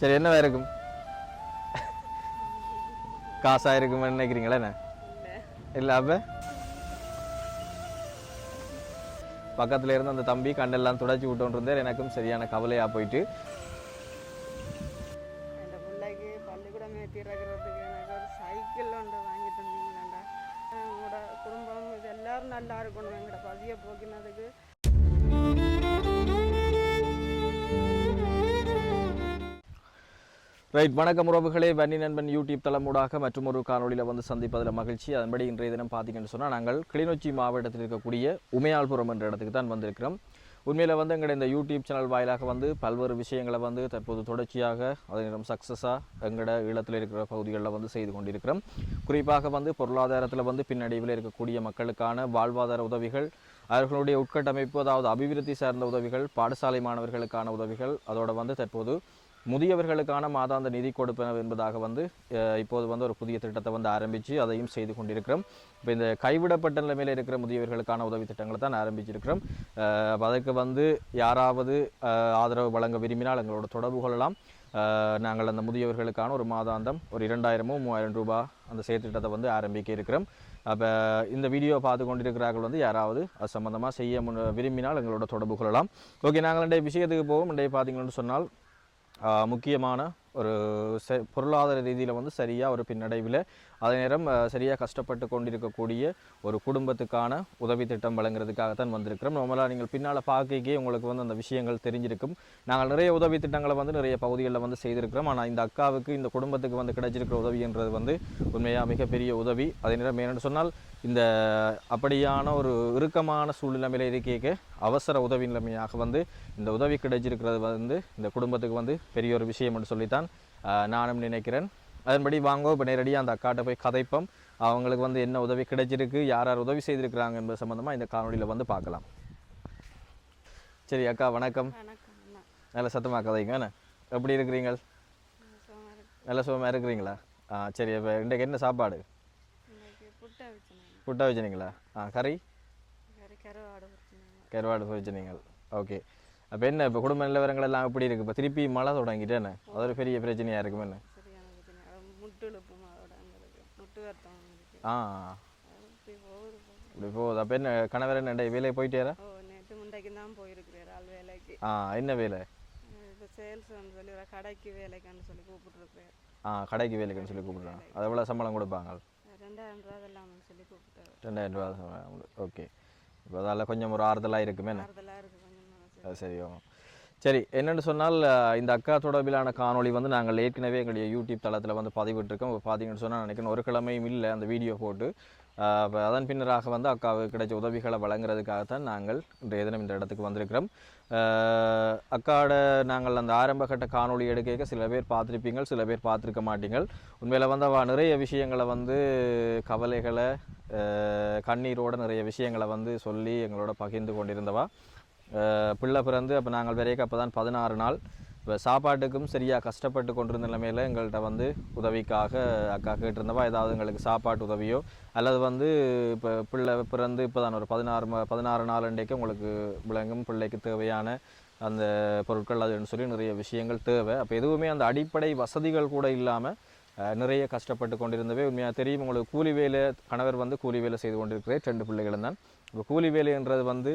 சரி என்னவா இருக்கும்? காசா இருக்கும்னு நினைக்கிறீங்களா என்ன? இல்லை அப்போ? பக்கத்துல இருந்து அந்த தம்பி கண்ணெல்லாம் துடைச்சி விட்டோன்னு எனக்கும் சரியான கவலையா போயிட்டு ரைட் வணக்கம் உறவுகளே. வன்னி நண்பன் யூடியூப் தளமூடாக மற்றும் ஒரு காணொலியில் வந்து சந்திப்பதில் மகிழ்ச்சி. அதன்படி இன்றைய தினம் பார்த்தீங்கன்னு சொன்னால் நாங்கள் கிளிநொச்சி மாவட்டத்தில் இருக்கக்கூடிய உமையாள்புரம் என்ற இடத்துக்கு தான் வந்திருக்கிறோம். உண்மையில் வந்து எங்களுடைய இந்த யூடியூப் சேனல் வாயிலாக வந்து பல்வேறு விஷயங்களை வந்து தற்போது தொடர்ச்சியாக அதே நேரம் சக்ஸஸாக எங்களோட ஈழத்தில் இருக்கிற பகுதிகளில் வந்து செய்து கொண்டிருக்கிறோம். குறிப்பாக வந்து பொருளாதாரத்தில் வந்து பின்னடைவில் இருக்கக்கூடிய மக்களுக்கான வாழ்வாதார உதவிகள் அவர்களுடைய உட்கட்டமைப்பு அதாவது அபிவிருத்தி சார்ந்த உதவிகள் பாடசாலை மாணவர்களுக்கான உதவிகள் அதோட வந்து தற்போது முதியவர்களுக்கான மாதாந்த நிதி கொடுப்பன என்பதாக வந்து இப்போது வந்து ஒரு புதிய திட்டத்தை வந்து ஆரம்பித்து அதையும் செய்து கொண்டிருக்கிறோம். இப்போ இந்த கைவிடப்பட்ட நிலைமையில் இருக்கிற முதியவர்களுக்கான உதவி திட்டங்களை தான் ஆரம்பிச்சிருக்கிறோம். அஹ், அதுக்கு வந்து யாராவது ஆதரவு வழங்க விரும்பினால் எங்களோட தொடர்பு கொள்ளலாம். நாங்கள் அந்த முதியவர்களுக்கான ஒரு மாதாந்தம் ஒரு இரண்டாயிரமோ மூவாயிரம் ரூபாய் அந்த செயற்திட்டத்தை வந்து ஆரம்பிக்க இருக்கிறோம். அப்போ இந்த வீடியோ பார்த்து கொண்டிருக்கிறார்கள் வந்து யாராவது அது சம்மந்தமாக செய்ய முன் விரும்பினால் எங்களோட தொடர்பு கொள்ளலாம். ஓகே நாங்கள் இன்றைய விஷயத்துக்கு போவோம். இன்றைய பார்த்தீங்கன்னு சொன்னால் முக்கியமான ஒரு செ பொருளாதார ரீதியில் வந்து சரியாக ஒரு பின்னடைவில் அதே நேரம் சரியாக கஷ்டப்பட்டு கொண்டிருக்கக்கூடிய ஒரு குடும்பத்துக்கான உதவி திட்டம் வழங்குறதுக்காகத்தான் வந்திருக்கிறோம். நம்மளால் நீங்கள் பின்னால் பார்க்கவே உங்களுக்கு வந்து அந்த விஷயங்கள் தெரிஞ்சிருக்கும். நாங்கள் நிறைய உதவி திட்டங்களை வந்து நிறைய பகுதிகளில் வந்து செய்திருக்கிறோம். ஆனால் இந்த அக்காவுக்கு இந்த குடும்பத்துக்கு வந்து கிடைச்சிருக்கிற உதவின்றது வந்து உண்மையாக மிகப்பெரிய உதவி. அதே நேரம் என்னென்னு சொன்னால் இந்த அப்படியான ஒரு இறுக்கமான சூழ்நிலைமையில் இருக்க அவசர உதவி நிலைமையாக வந்து இந்த உதவி கிடைச்சிருக்கிறது வந்து இந்த குடும்பத்துக்கு வந்து பெரிய ஒரு விஷயம் என்று சொல்லித்தான் நானும் நினைக்கிறேன். அதன்படி வாங்கோ இப்போ நேரடியாக அந்த அக்காட்ட போய் கதைப்போம். அவங்களுக்கு வந்து என்ன உதவி கிடைச்சிருக்கு யார் யார் உதவி செய்திருக்கிறாங்க என்பது சம்மந்தமாக இந்த காணொளியில் வந்து பார்க்கலாம். சரி அக்கா வணக்கம். நல்ல சத்தமாக கதைங்க என்ன? எப்படி இருக்கிறீங்க? நல்ல சுகமாக இருக்கிறீங்களா? ஆ சரி இப்போ இன்றைக்கு என்ன சாப்பாடு? புட்டை வச்சுனாங்க புட்டா வச்சுனீங்களா ஆ கறி? கருவாடு வச்சுனாங்க கருவாடு வச்சுனீங்க ஓகே. அப்போ என்ன இப்போ குடும்ப நிலவரங்கள் எல்லாம் எப்படி இருக்குது இப்போ திருப்பி மழை தொடங்கிட்டேன்னு அது ஒரு பெரிய பிரச்சனையாக இருக்குமே என்ன சரியான பிரச்சனை அது முட்டு எழுப்பும் அதோட அங்களுக்கு முட்டு வருத்தம் இருக்கு ஆ. இப்படி போகுது. அப்போ என்ன கணவர் என்ன வேலையை போயிட்டேரா? ஓ நேற்று முண்டைக்கு தான் போயிருக்கிறார் ஆள் வேலைக்கு. ஆ என்ன வேலை? இப்போ சேல்ஸ்ன்னு சொல்லி ஒரு கடைக்கு வேலைக்கான்னு சொல்லி கூப்பிட்டுருக்கிறார். ஆ கடைக்கு வேலைக்குன்னு சொல்லி கூப்பிட்றாங்க. அது எவ்வளோ சம்பளம் கொடுப்பாங்க? ரெண்டாயிரம் ரூபா அதெல்லாம் சொல்லி கூப்பிட்டாரு ரெண்டாயிரம் ரூபா ஓகே. இப்போ அதால் கொஞ்சம் ஒரு ஆறுதலாக இருக்குமே ஆறுதலாக இருக்குது கொஞ்சம் சரி ஆமாம் சரி என்னென்னு சொன்னால் இந்த அக்கா தொடர்பிலான காணொளி வந்து நாங்கள் ஏற்கனவே எங்களுடைய யூடியூப் தளத்தில் வந்து பதிவிட்டிருக்கோம். இப்போ பார்த்தீங்கன்னு சொன்னால் நினைக்கிறேன் ஒரு கிழமையும் இல்லை அந்த வீடியோ போட்டு அதன் பின்னராக வந்து அக்காவுக்கு கிடைச்ச உதவிகளை வழங்குறதுக்காகத்தான் நாங்கள் இன்றைய தினம் இந்த இடத்துக்கு வந்திருக்கிறோம். அக்காவோட நாங்கள் அந்த ஆரம்பகட்ட காணொளி எடுக்க சில பேர் பார்த்துருப்பீங்க சில பேர் பார்த்துருக்க மாட்டீங்கள். உண்மையில் வந்து அவள் நிறைய விஷயங்களை வந்து கவலைகளை கண்ணீரோட நிறைய விஷயங்களை வந்து சொல்லி எங்களோட பகிர்ந்து கொண்டிருந்தவா. பிள்ளை பிறந்து அப்போ நாங்கள் வரைக்கும் அப்போ தான் பதினாறு நாள். இப்போ சாப்பாட்டுக்கும் சரியாக கஷ்டப்பட்டு கொண்டிருந்த நிலைமையில் எங்கள்கிட்ட வந்து உதவிக்காக அக்கா கேட்டிருந்தவா ஏதாவது எங்களுக்கு சாப்பாட்டு உதவியோ அல்லது வந்து இப்போ பிள்ளை பிறந்து இப்போ தான் ஒரு பதினாறு பதினாறு நாள் அன்றைக்கு உங்களுக்கு விளங்கும் பிள்ளைக்கு தேவையான அந்த பொருட்கள் அதுன்னு சொல்லி நிறைய விஷயங்கள் தேவை. அப்போ எதுவுமே அந்த அடிப்படை வசதிகள் கூட இல்லாமல் நிறைய கஷ்டப்பட்டு கொண்டிருந்தவே உண்மையாக தெரியும். உங்களுக்கு கூலி வேலை கணவர் வந்து கூலி வேலை செய்து கொண்டிருக்கிறேன் ரெண்டு பிள்ளைகளும் தான். இப்போ கூலி வேலைன்றது வந்து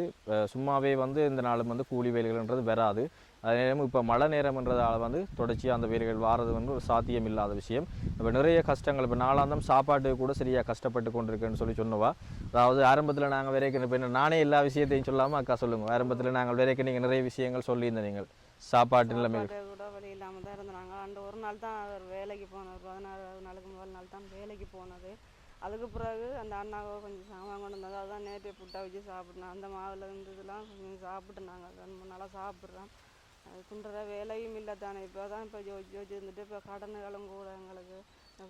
சும்மாவே வந்து இந்த நாளும் வந்து கூலி வேலைகள்ன்றது வராது. அதே நேரம் இப்போ மழை நேரம்ன்றதால வந்து தொடர்ச்சியாக அந்த வேலைகள் வாரது வந்து ஒரு சாத்தியம் இல்லாத விஷயம். இப்போ நிறைய கஷ்டங்கள் இப்போ நாளாந்தம் சாப்பாட்டுக்கு கூட சரியாக கஷ்டப்பட்டு கொண்டிருக்கேன்னு சொல்லி சொன்னவா. அதாவது ஆரம்பத்தில் நாங்கள் வரைக்கும் இப்போ நானே எல்லா விஷயத்தையும் சொல்லாமல் அக்கா சொல்லுங்க. ஆரம்பத்தில் நாங்கள் வரைக்கும் நீங்கள் நிறைய விஷயங்கள் சொல்லியிருந்த நீங்கள். சாப்பாட்டு நிலைமை கூட வழி இல்லாமல் தான் இருந்தாங்க அந்த ஒரு நாள் தான் வேலைக்கு போனது பதினாறு நாளுக்கு முதல் நாள் தான் வேலைக்கு போனது. அதுக்கு பிறகு அந்த அண்ணாவை கொஞ்சம் சாமான் கொண்டு வந்தது அதான் நேற்று புட்டா வச்சு சாப்பிட்டோம் அந்த மாவில் இருந்ததுலாம் கொஞ்சம் சாப்பிட்டு நாங்கள் ரெண்டு நாளாக சாப்பிட்றோம். அது துண்டுற வேலையும் இல்லை தானே. இப்போ தான் இப்போ ஜோதிச்சு வச்சு இருந்துட்டு இப்போ கடனுகளும் கூட எங்களுக்கு.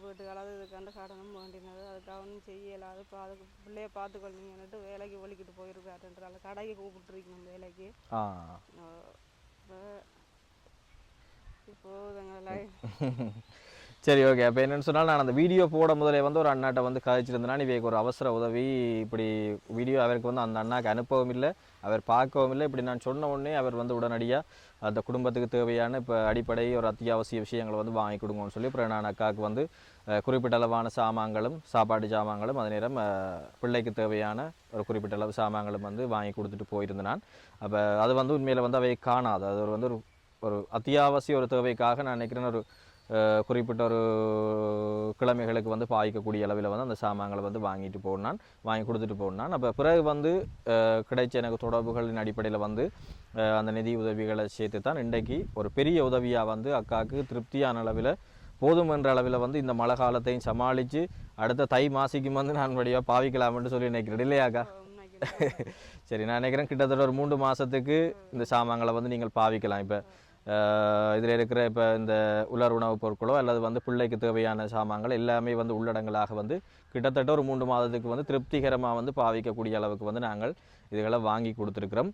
வீட்டுக்காலாவது இதுக்காண்டு கடனும் வேண்டினது. அதுக்காக ஒன்றும் செய்யலாது இப்போ அதுக்கு பிள்ளைய பார்த்துக்கொள்வீங்கன்னுட்டு வேலைக்கு ஒழிக்கிட்டு போயிருக்காருன்றால கடைக்கு கூப்பிட்டுருக்கணும் வேலைக்கு. ஆ. இப்போ இப்போதுங்களா சரி ஓகே அப்போ என்னென்னு சொன்னால் நான் அந்த வீடியோ போட முதலே வந்து ஒரு அண்ணாட்ட வந்து கதைச்சிருந்தேன்னா இவைக்கு ஒரு அவசர உதவி இப்படி வீடியோ அவருக்கு வந்து அந்த அண்ணாக்கு அனுப்பவும் இல்லை அவர் பார்க்கவும் இல்லை. இப்படி நான் சொன்ன உடனே அவர் வந்து உடனடியாக அந்த குடும்பத்துக்கு தேவையான இப்போ அடிப்படை ஒரு அத்தியாவசிய விஷயங்களை வந்து வாங்கி கொடுங்கன்னு சொல்லி அப்புறம் நான் அக்காவுக்கு வந்து குறிப்பிட்ட அளவான சாமான்களும் சாப்பாடு சாமான்களும் அதே நேரம் பிள்ளைக்கு தேவையான ஒரு குறிப்பிட்ட அளவு சாமான்களும் வந்து வாங்கி கொடுத்துட்டு போயிருந்தேன் நான் அப்போ அது வந்து உண்மையில் வந்து அவை காணாது. அது ஒரு வந்து ஒரு ஒரு அத்தியாவசிய ஒரு தேவைக்காக நான் நினைக்கிறேன். ஒரு குறிப்பிட்ட ஒரு கிழமைகளுக்கு வந்து பாய்க்கக்கூடிய அளவில் வந்து அந்த சாமான்களை வந்து வாங்கிட்டு போனான் வாங்கி கொடுத்துட்டு போனான். அப்போ பிறகு வந்து கிடைச்ச எனக்கு தொடர்புகளின் அடிப்படையில் வந்து அந்த நிதி உதவிகளை சேர்த்து தான் இன்றைக்கு ஒரு பெரிய உதவியாக வந்து அக்காவுக்கு திருப்தியான அளவில் போதும் என்ற அளவில் வந்து இந்த மழை காலத்தையும் சமாளித்து அடுத்த தை மாசிக்கும் வந்து நான் வழியாக பாவிக்கலாம்னு சொல்லி நினைக்கிறேன் இல்லையாக்கா சரி நான் நினைக்கிறேன் கிட்டத்தட்ட ஒரு மூன்று மாதத்துக்கு இந்த சாமான்களை வந்து நீங்கள் பாவிக்கலாம். இப்போ இதில் இருக்கிற இப்போ இந்த உலர் உணவுப் பொருட்களோ அல்லது வந்து பிள்ளைக்கு தேவையான சாமான்கள் எல்லாமே வந்து உள்ளடங்களாக வந்து கிட்டத்தட்ட ஒரு மூன்று மாதத்துக்கு வந்து திருப்திகரமாக வந்து பாவிக்கக்கூடிய அளவுக்கு வந்து நாங்கள் இதுகளை வாங்கி கொடுத்துருக்குறோம்.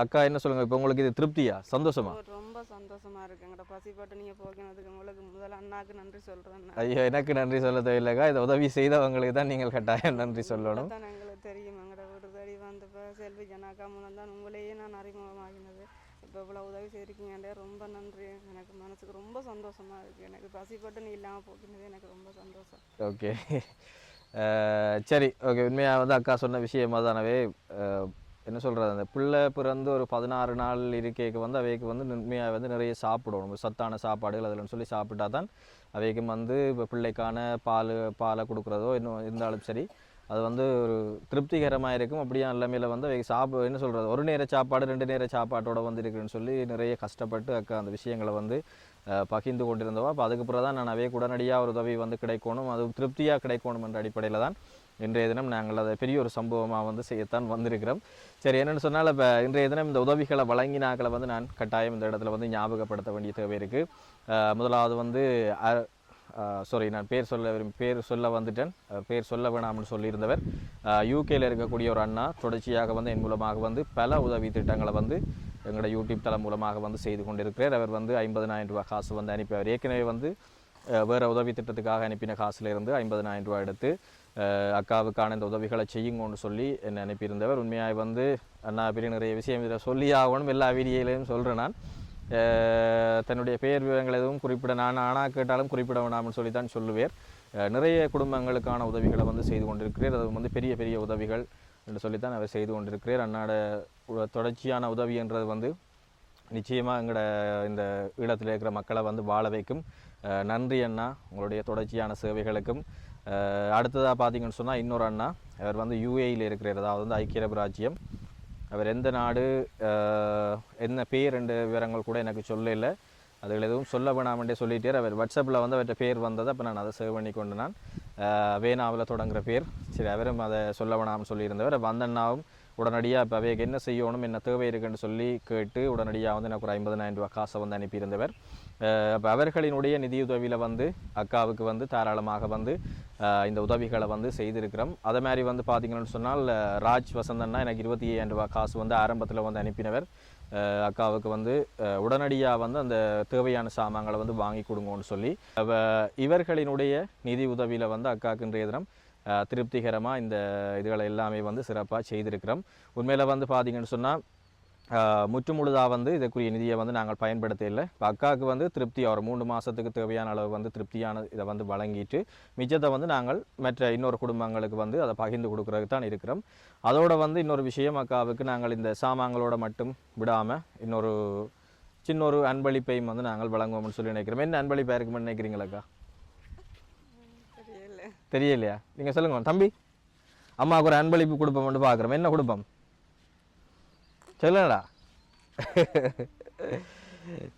அக்கா என்ன சொல்லுங்கள் இப்போ உங்களுக்கு இது திருப்தியா? சந்தோஷமா? ரொம்ப சந்தோஷமா இருக்கு எங்கட பசிப்பட்டு நீங்க போக்கினதுக்கு உங்களுக்கு முதல்ல அண்ணாக்கு நன்றி சொல்றேன் நான். ஐயோ எனக்கு நன்றி சொல்ல தேவையில்லைக்கா. இதை உதவி செய்தவங்களுக்கு தான் நீங்கள் கட்டாயம் நன்றி சொல்லணும். எங்களுக்கு தெரியும் எங்கட வீடு தேடி வந்து இப்போ செல்வி ஜனாக்கா மூலம் தான் உங்களையே நான் அறிமுகமாகினது இப்போ இவ்வளோ உதவி செய்திருக்கீங்கன்றே ரொம்ப நன்றி. எனக்கு மனசுக்கு ரொம்ப சந்தோஷமா இருக்கு. எனக்கு பசிப்பட்டு நீ இல்லாமல் போக்கினது எனக்கு ரொம்ப சந்தோஷம். ஓகே. சரி. ஓகே. உண்மையாக வந்து அக்கா சொன்ன விஷயமா தானவே என்ன சொல்கிறது அந்த பிள்ளை பிறந்து ஒரு பதினாறு நாள் இருக்கைக்கு வந்து அவைக்கு வந்து உண்மையாக வந்து நிறைய சாப்பிடணும். சத்தான சாப்பாடுகள் அதில் சொல்லி சாப்பிட்டா தான் அவைக்கும் வந்து இப்போ பிள்ளைக்கான பால் பாலை கொடுக்குறதோ இன்னும் இருந்தாலும் சரி அது வந்து ஒரு திருப்திகரமாக இருக்கும். அப்படியே நிலைமையில் வந்து சாப்பு சாப்பிட என்ன சொல்கிறது ஒரு நேர சாப்பாடு ரெண்டு நேர சாப்பாட்டோட வந்து இருக்குன்னு சொல்லி நிறைய கஷ்டப்பட்டு அக்கா அந்த விஷயங்களை வந்து பகிர்ந்து கொண்டிருந்தவா. அப்போ அதுக்கு பிறகு தான் நான் அவையே உடனடியாக ஒரு உதவி வந்து கிடைக்கணும். அது திருப்தியாக கிடைக்கணும் என்ற அடிப்படையில் தான் இன்றைய தினம் நாங்கள் அதை பெரிய ஒரு சம்பவமாக வந்து செய்யத்தான் வந்திருக்கிறோம். சரி என்னென்னு சொன்னால் இப்போ இன்றைய தினம் இந்த உதவிகளை வழங்கினாக்களை வந்து நான் கட்டாயம் இந்த இடத்துல வந்து ஞாபகப்படுத்த வேண்டிய தேவை இருக்குது முதலாவது வந்து சாரி நான் பேர் சொல்ல விரும்பி பேர் சொல்ல வந்துட்டேன். பேர் சொல்ல வேணாம்னு சொல்லியிருந்தவர். யூகேயில் இருக்கக்கூடிய ஒரு அண்ணா தொடர்ச்சியாக வந்து என் மூலமாக வந்து பல உதவி திட்டங்களை வந்து எங்களோட யூடியூப் தளம் மூலமாக வந்து செய்து கொண்டிருக்கிறார். அவர் வந்து ஐம்பதனாயிரம் ரூபாய் காசு வந்து அனுப்பி அவர் ஏற்கனவே வந்து வேறு உதவி திட்டத்துக்காக அனுப்பின காசுலேருந்து ஐம்பதனாயிரம் ரூபாய் எடுத்து அக்காவுக்கான இந்த உதவிகளை செய்யுங்கன்னு சொல்லி என்னை அனுப்பியிருந்தவர். உண்மையாக வந்து அண்ணா பெரிய நிறைய விஷயம் இதில் சொல்லி ஆகணும். எல்லா வீடியோலையும் சொல்கிறேன் நான். தன்னுடைய பெயர் விவரங்கள் எதுவும் குறிப்பிட நான் ஆனால் கேட்டாலும் குறிப்பிட வேணாம்னு சொல்லி தான் சொல்லுவேர் நிறைய குடும்பங்களுக்கான உதவிகளை வந்து செய்து கொண்டிருக்கிறார் அது வந்து பெரிய பெரிய உதவிகள் என்று சொல்லித்தான் அவர் செய்து கொண்டிருக்கிறார். அண்ணாட உ- தொடர்ச்சியான உதவின்றது வந்து நிச்சயமாக எங்களோட இந்த ஈழத்தில் இருக்கிற மக்களை வந்து வாழ வைக்கும். நன்றி அண்ணா. உங்களுடைய தொடர்ச்சியான சேவைகளுக்கும் அடுத்ததாக பார்த்தீங்கன்னு சொன்னால் இன்னொரு அண்ணா. அவர் வந்து யூஏயில் இருக்கிறார். அதாவது வந்து ஐக்கிய அரபு ராஜ்யம் அவர் எந்த நாடு என்ன பேர் ரெண்டு விவரங்கள் கூட எனக்கு சொல்லலை. அதுகள் எதுவும் சொல்ல வேணாமண்டே சொல்லிட்டார். அவர் வாட்ஸ்அப்பில் வந்து அவர்கிட்ட பேர் வந்தது அப்போ நான் அதை சேவ் பண்ணி கொண்டு நான். வேணாவில் தொடங்குகிற பேர். சரி அவரும் அதை சொல்ல வேணாம்னு சொல்லியிருந்தவர். வந்தண்ணாவும் உடனடியாக இப்போ அவைக்கு என்ன செய்யணும் என்ன தேவை இருக்குன்னு சொல்லி கேட்டு உடனடியாக வந்து எனக்கு ஒரு ஐம்பதனாயிரம் ரூபாய் காசை வந்து அனுப்பியிருந்தவர். அப்போ அவர்களினுடைய நிதியுதவியில் வந்து அக்காவுக்கு வந்து தாராளமாக வந்து இந்த உதவிகளை வந்து செய்திருக்கிறோம். அதே மாதிரி வந்து பார்த்தீங்கன்னு சொன்னால் ராஜ் வசந்தன்னா எனக்கு இருபத்தி ஐயாயிரம் ரூபாய் காசு வந்து ஆரம்பத்தில் வந்து அனுப்பினவர். அக்காவுக்கு வந்து உடனடியாக வந்து அந்த தேவையான சாமான்களை வந்து வாங்கி கொடுங்கன்னு சொல்லி இவர்களினுடைய நிதி உதவியில் வந்து அக்காவுக்கு இன்றைய தினம் திருப்திகரமாக இந்த இதுகளை எல்லாமே வந்து சிறப்பாக செய்திருக்கிறோம். உண்மையில் வந்து பார்த்தீங்கன்னு சொன்னால் முற்றுமுழுதாக வந்து இதற்குரிய நிதியை வந்து நாங்கள் பயன்படுத்த இல்லை இப்போ அக்காவுக்கு வந்து திருப்தியாக ஒரு மூணு மாதத்துக்கு தேவையான அளவு வந்து திருப்தியான இதை வந்து வழங்கிட்டு மிச்சத்தை வந்து நாங்கள் மற்ற இன்னொரு குடும்பங்களுக்கு வந்து அதை பகிர்ந்து கொடுக்குறதுக்கு தான் இருக்கிறோம். அதோட வந்து இன்னொரு விஷயம் அக்காவுக்கு நாங்கள் இந்த சாமான்களோட மட்டும் விடாமல் இன்னொரு சின்ன ஒரு அன்பளிப்பையும் வந்து நாங்கள் வழங்குவோம்னு சொல்லி நினைக்கிறோம். என்ன அன்பளிப்பாக இருக்குமென்னு நினைக்கிறீங்களாக்கா தெரியலையா? நீங்கள் சொல்லுங்க தம்பி. அம்மாவுக்கு ஒரு அன்பளிப்பு கொடுப்போம்னு பார்க்குறோம். என்ன கொடுப்போம்? சொல்லுங்கடா.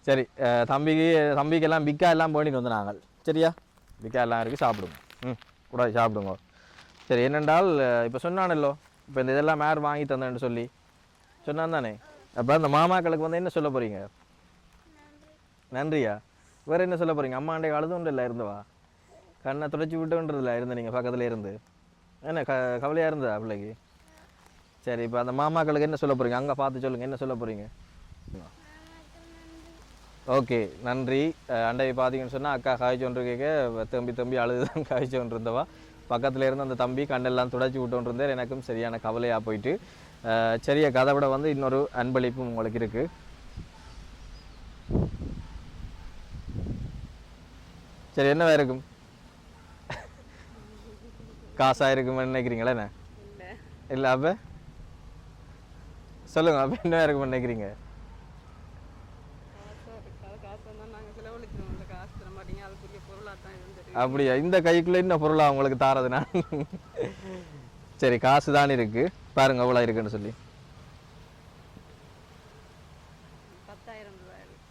சரி தம்பிக்கு தம்பிக்கெல்லாம் பிக்கா எல்லாம் போயிட்டு வந்து நாங்கள் சரியா? பிக்கா எல்லாம் இருக்குது சாப்பிடுங்க. ம் கூட சாப்பிடுங்க. சரி என்னென்றால் இப்போ சொன்னானல்லோ இப்போ இந்த இதெல்லாம் மேர் வாங்கி தந்தேன்னு சொல்லி. சொன்னான் தானே. அப்போ அந்த மாமாக்களுக்கு வந்து என்ன சொல்ல போகிறீங்க நன்றியா? வேறு என்ன சொல்ல போகிறீங்க அம்மாண்டே ஒன்றும் இல்லை இருந்தவா கண்ணை துடைச்சி விட்டுன்றதுல இருந்து நீங்கள் பக்கத்தில் இருந்து. என்ன க கவலையாக இருந்ததா பிள்ளைக்கு? சரி இப்போ அந்த மாமாக்களுக்கு என்ன சொல்ல போகிறீங்க அங்கே பார்த்து சொல்லுங்கள் என்ன சொல்ல போகிறீங்க ஓகே நன்றி. அண்டை பார்த்தீங்கன்னு சொன்னால் அக்கா காய்ச்சோன்று கேட்க தம்பி தம்பி அழுதுதான் காய்ச்சொன்று இருந்தவா பக்கத்தில் இருந்து அந்த தம்பி கண்ணெல்லாம் துடைச்சி விட்டு இருந்தார் எனக்கும் சரியான கவலையாக போயிட்டு. சரிய கதை விட வந்து இன்னொரு அன்பளிப்பும் உங்களுக்கு இருக்குது சரி என்னவா இருக்கும்? காசாக இருக்குமென்னு நினைக்கிறீங்களா என்ன? இல்லை. அப்போ? சொல்லுங்க அப்போ என்ன இருக்குமென்னு நினைக்கிறீங்க? அப்படியா? இந்த கைக்குள்ளே இன்னும் பொருளா உங்களுக்கு தாரது நான்? சரி காசு தான் இருக்கு. பாருங்க எவ்வளோ இருக்குன்னு சொல்லி.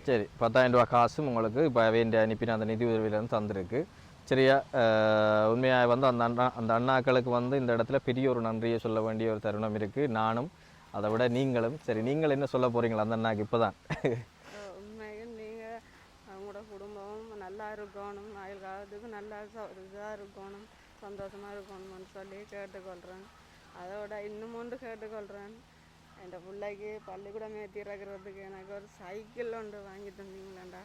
சரி பத்தாயிரம் ரூபாய் காசும் உங்களுக்கு இப்போ வேண்டிய அனுப்பின அந்த நிதி உதவியிலேருந்து தந்திருக்கு. சரியா? உண்மையாக வந்து அந்த அண்ணா அந்த அண்ணாக்களுக்கு வந்து இந்த இடத்துல பெரிய ஒரு நன்றியை சொல்ல வேண்டிய ஒரு தருணம் இருக்குது நானும் அதை விட நீங்களும் சரி நீங்கள் என்ன சொல்ல போகிறீங்களா அந்த அண்ணாக்கு இப்போ தான் உண்மையாக நீங்கள் அவங்களோட குடும்பம் நல்லா இருக்கணும். ஆயுள் காலத்துக்கு நல்லா இதாக இருக்கணும் சந்தோஷமாக இருக்கணும்னு சொல்லி கேட்டுக்கொள்கிறேன். அதோட இன்னும் ஒன்று கேட்டுக்கொள்கிறேன். என் பிள்ளைக்கு பள்ளிக்கூடம் ஏற்றி இறக்குறதுக்கு எனக்கு ஒரு சைக்கிள் ஒன்று வாங்கி தந்தீங்களாண்டா?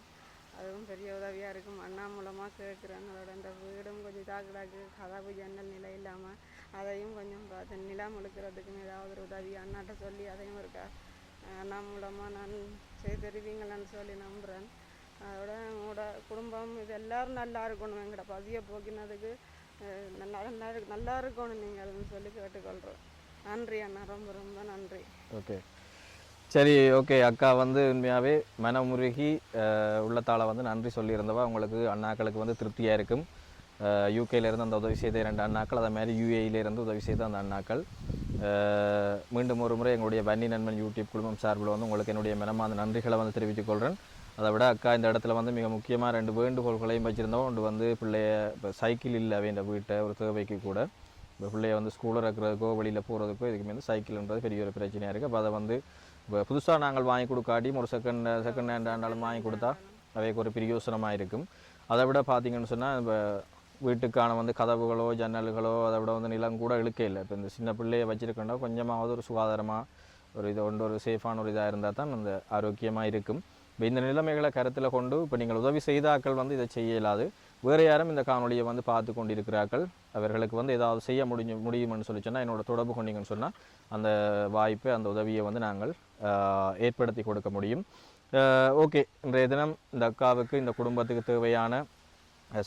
அதுவும் பெரிய உதவியாக இருக்கும். அண்ணா மூலமாக கேட்குறேன் அதோட இந்த வீடும் கொஞ்சம் தாக்கடாக்கு கதவு ஜன்னல் நிலை இல்லாமல் அதையும் கொஞ்சம் பார்த்து நிலம் முழுக்கிறதுக்கும் ஏதாவது ஒரு உதவி அண்ணாட்ட சொல்லி அதையும் இருக்கா அண்ணா மூலமாக நான் செய்து தருவீங்களான்னு சொல்லி நம்புகிறேன் அதோட உங்களோட குடும்பம் இது எல்லாரும் நல்லா இருக்கணும். எங்களோட பதியை போக்கினதுக்கு நல்லா நல்லா நல்லா இருக்கணும் நீங்கள் சொல்லி கேட்டுக்கொள்கிறோம் நன்றி அண்ணா. ரொம்ப ரொம்ப நன்றி. ஓகே. சரி ஓகே. அக்கா வந்து உண்மையாகவே மனமுருகி உள்ளத்தால் வந்து நன்றி சொல்லியிருந்தவா. உங்களுக்கு அண்ணாக்களுக்கு வந்து திருப்தியாக இருக்கும். யூகேலேருந்து அந்த உதவி செய்த இரண்டு அண்ணாக்கள் அதே மாதிரி யூஏயிலேருந்து உதவி செய்த அந்த அண்ணாக்கள். மீண்டும் ஒரு முறை எங்களுடைய வன்னி நண்பன் யூடியூப் குழுமம் சார்பில் வந்து உங்களுக்கு என்னுடைய மனமார்ந்த நன்றிகளை வந்து தெரிவித்துக் கொள்கிறேன் அதை விட அக்கா இந்த இடத்துல வந்து மிக முக்கியமாக ரெண்டு வேண்டுகோள்களையும் வச்சுருந்தோம் ஒன்று வந்து பிள்ளைய இப்போ சைக்கிள் இல்லை வேண்ட வீட்டை ஒரு தேவைக்கு கூட. இப்போ பிள்ளைய வந்து ஸ்கூலில் இருக்கிறதுக்கோ வெளியில் போகிறதுக்கோ இதுக்கு வந்து சைக்கிள்ன்றது பெரிய ஒரு பிரச்சனையாக இருக்குது அப்போ அதை வந்து இப்போ புதுசாக நாங்கள் வாங்கி கொடுக்காட்டியும் ஒரு செகண்ட் செகண்ட் ஹேண்ட் ஆண்டாலும் வாங்கி கொடுத்தா அவைக்கு ஒரு பிரயோசனமாக இருக்கும் அதை விட பார்த்தீங்கன்னு சொன்னால் இப்போ வீட்டுக்கான வந்து கதவுகளோ ஜன்னல்களோ அதை விட வந்து நிலம் கூட இழுக்க இல்லை. இப்போ இந்த சின்ன பிள்ளையை வச்சுருக்கோன்னா கொஞ்சமாவது ஒரு சுகாதாரமாக ஒரு இது ஒன்று ஒரு சேஃபான ஒரு இதாக இருந்தால் தான் அந்த ஆரோக்கியமாக இருக்கும் இப்போ இந்த நிலைமைகளை கருத்தில் கொண்டு இப்போ நீங்கள் உதவி செய்தாக்கள் வந்து இதை செய்ய இயலாது வேறு யாரும் இந்த காணொலியை வந்து பார்த்து கொண்டிருக்கிறார்கள். அவர்களுக்கு வந்து ஏதாவது செய்ய முடிஞ்சு முடியும்னு சொல்லி சொன்னால் என்னோட தொடர்பு கொண்டீங்கன்னு சொன்னால் அந்த வாய்ப்பை அந்த உதவியை வந்து நாங்கள் ஏற்படுத்தி கொடுக்க முடியும். ஓகே. இன்றைய தினம் இந்த அக்காவுக்கு இந்த குடும்பத்துக்கு தேவையான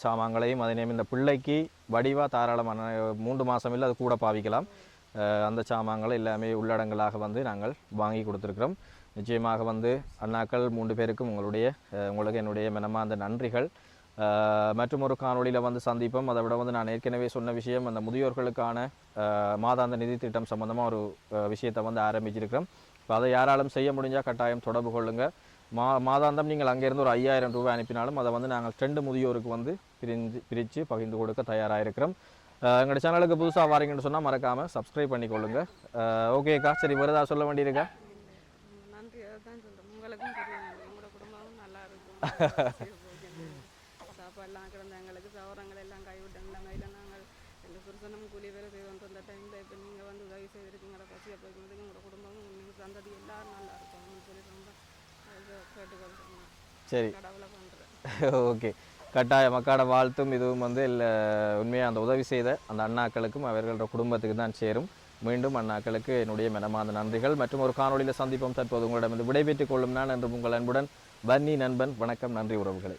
சாமான்களையும் அதே நேரம் இந்த பிள்ளைக்கு வடிவாக தாராளமான மூன்று மாதம் இல்லை அது கூட பாவிக்கலாம். அந்த சாமான்களை எல்லாமே உள்ளடங்கலாக வந்து நாங்கள் வாங்கி கொடுத்துருக்குறோம். நிச்சயமாக வந்து அண்ணாக்கள் மூன்று பேருக்கும் உங்களுடைய உங்களுக்கு என்னுடைய மனமார்ந்த நன்றிகள். மற்றும் ஒரு காணொளியில் வந்து சந்திப்போம். அதை விட வந்து நான் ஏற்கனவே சொன்ன விஷயம் அந்த முதியோர்களுக்கான மாதாந்த நிதி திட்டம் சம்பந்தமாக ஒரு விஷயத்தை வந்து ஆரம்பிச்சிருக்கிறோம். இப்போ அதை யாராலும் செய்ய முடிஞ்சால் கட்டாயம் தொடர்பு கொள்ளுங்கள் மா மாதாந்தம் நீங்கள் அங்கேருந்து ஒரு ஐயாயிரம் ரூபாய் அனுப்பினாலும் அதை வந்து நாங்கள் ரெண்டு முதியோருக்கு வந்து பிரிஞ்சு பிரித்து பகிர்ந்து கொடுக்க தயாராக இருக்கிறோம் எங்களோட சேனலுக்கு புதுசாக வாரீங்கன்னு சொன்னால் மறக்காமல் சப்ஸ்கிரைப் பண்ணிக்கொள்ளுங்க. ஓகேக்கா சரி ஏதாவது சொல்ல வேண்டியிருக்கா நன்றி. அதுதான் சொல்கிறேன் உங்களுக்கும் நல்லா இருக்கும் சாப்பாடுலாம் கிடந்த எங்களுக்கு சவரங்கள் எல்லாம் கைவிட்டோம் கையில் நாங்கள் எந்த புருஷனும் கூலி வேலை செய்து கொண்டு வந்த டைமில் இப்போ நீங்கள் வந்து உதவி செய்திருக்கீங்களா பசியை போய்க்கிறதுக்கு உங்களோட சந்ததி எல்லாரும் நல்லா இருக்கணும்னு சொல்லி ரொம்ப கேட்டுக்கொள்கிறேன் சரி. கடவுளை பண்ணுறேன் ஓகே. கட்டாய மக்காட வாழ்த்தும் இதுவும் வந்து இல்லை உண்மையாக அந்த உதவி செய்த அந்த அண்ணாக்களுக்கும் அவர்களோட குடும்பத்துக்கு தான் சேரும். மீண்டும் அண்ணாக்களுக்கு என்னுடைய மனமார்ந்த நன்றிகள். மற்றும் ஒரு காணொளியில் சந்திப்போம். தற்போது உங்களிடம் விடைபெற்றுக் கொள்ளும் நான் என்று உங்கள் அன்புடன் பன்னி நண்பன். வணக்கம். நன்றி உறவுகளே.